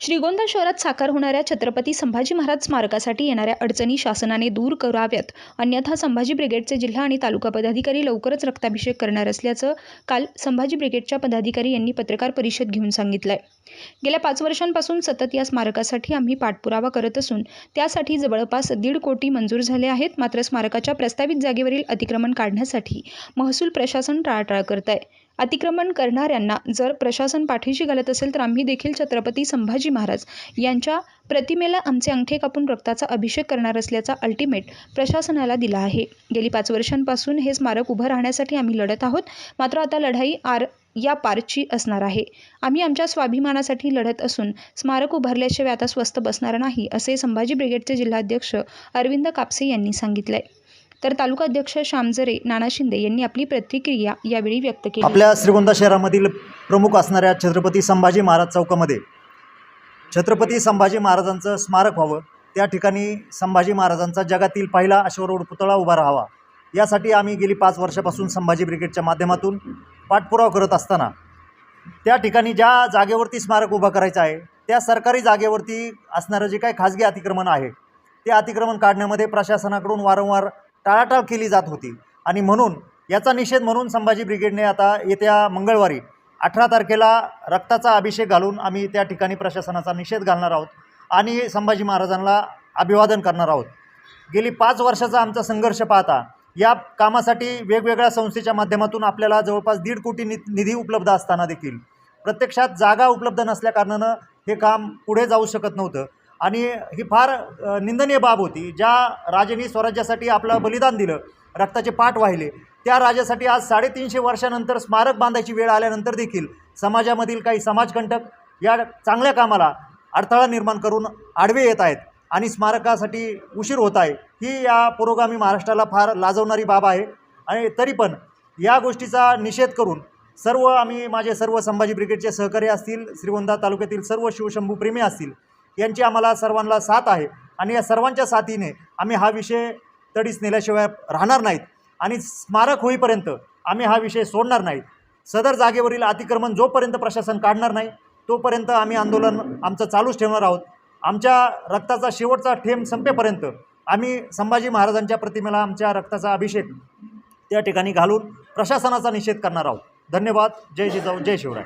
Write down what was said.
श्रीगोंदा शहरात साकार होणाऱ्या छत्रपती संभाजी महाराज स्मारकासाठी येणाऱ्या अडचणी शासनाने दूर कराव्यात. अन्यथा संभाजी ब्रिगेडचे जिल्हा आणि तालुका पदाधिकारी लवकरच रक्ताभिषेक करणार असल्याचं काल संभाजी ब्रिगेडच्या पदाधिकारी यांनी पत्रकार परिषद घेऊन सांगितलं आहे गेल्या पाच वर्षांपासून सतत या स्मारकासाठी आम्ही पाठपुरावा करत असून त्यासाठी जवळपास दीड कोटी मंजूर झाले आहेत. मात्र स्मारकाच्या प्रस्तावित जागेवरील अतिक्रमण काढण्यासाठी महसूल प्रशासन टाळाटाळ करत आहे अतिक्रमण करणाऱ्यांना जर प्रशासन पाठीशी घालत असेल तर आम्ही देखील छत्रपती संभाजी महाराज यांच्या प्रतिमेला आमचे अंगठे कापून रक्ताचा अभिषेक करणार असल्याचा अल्टिमेट प्रशासनाला दिला आहे. गेली पाच वर्षांपासून हे स्मारक उभं राहण्यासाठी आम्ही लढत आहोत. मात्र आता लढाई आर या पारची असणार आहे. आम्ही आमच्या स्वाभिमानासाठी लढत असून स्मारक उभारल्याशिवाय आता स्वस्त बसणार नाही असे संभाजी ब्रिगेडचे जिल्हाध्यक्ष अरविंद कापसे यांनी सांगितले तर तालुका अध्यक्ष श्यामजरे नाना शिंदे यांनी आपली प्रतिक्रिया यावेळी व्यक्त केली. आपल्या श्रीगोंदा शहरामधील प्रमुख असणाऱ्या छत्रपती संभाजी महाराज चौकामध्ये छत्रपती संभाजी महाराजांचं स्मारक व्हावं. त्या ठिकाणी संभाजी महाराजांचा जगातील पहिला अश्वरोड पुतळा उभा राहावा. यासाठी आम्ही गेली पाच वर्षापासून संभाजी ब्रिगेडच्या माध्यमातून पाठपुरावा करत असताना त्या ठिकाणी ज्या जागेवरती स्मारक उभं करायचं आहे त्या सरकारी जागेवरती असणारं जे काही खाजगी अतिक्रमण आहे ते अतिक्रमण काढण्यामध्ये प्रशासनाकडून वारंवार टाळाटाळ केली जात होती. आणि म्हणून याचा निषेध म्हणून संभाजी ब्रिगेडने आता येत्या मंगळवारी अठरा तारखेला रक्ताचा अभिषेक घालून आम्ही त्या ठिकाणी प्रशासनाचा निषेध घालणार आहोत आणि संभाजी महाराजांना अभिवादन करणार आहोत. गेली पाच वर्षाचा आमचा संघर्ष पाहता या कामासाठी वेगवेगळ्या संस्थेच्या माध्यमातून आपल्याला जवळपास दीड कोटी नि निधी उपलब्ध असताना देखील प्रत्यक्षात जागा उपलब्ध नसल्याकारणानं हे काम पुढे जाऊ शकत नव्हतं. आणि ही फार निंदनीय बाब होती. ज्या राजांनी स्वराज्यासाठी आपलं बलिदान दिलं रक्ताचे पाठ वाहिले त्या राजासाठी आज साडेतीनशे वर्षानंतर स्मारक बांधायची वेळ आल्यानंतर देखील समाजामधील काही समाजकंटक या चांगल्या कामाला अडथळा निर्माण करून आडवे येत आहेत आणि स्मारकासाठी उशीर होत आहे. ही या पुरोगामी महाराष्ट्राला फार लाजवणारी बाब आहे. आणि तरी पण या गोष्टीचा निषेध करून सर्व आम्ही माझे सर्व संभाजी ब्रिगेडचे सहकारी असतील श्रीगोंदा तालुक्यातील सर्व शिवशंभूप्रेमी असतील यांची आम्हाला सर्वांना साथ आहे. आणि या सर्वांच्या साथीने आम्ही हा विषय तडीस नेल्याशिवाय राहणार नाहीत. आणि स्मारक होईपर्यंत आम्ही हा विषय सोडणार नाहीत. सदर जागेवरील अतिक्रमण जोपर्यंत प्रशासन काढणार नाही तोपर्यंत आम्ही आंदोलन आमचं चालूच ठेवणार आहोत. आमच्या रक्ताचा शेवटचा ठेंब संपेपर्यंत आम्ही संभाजी महाराजांच्या प्रतिमेला आमच्या रक्ताचा अभिषेक त्या ठिकाणी घालून प्रशासनाचा निषेध करणार आहोत. धन्यवाद. जय जिजाऊ. जय शिवराय.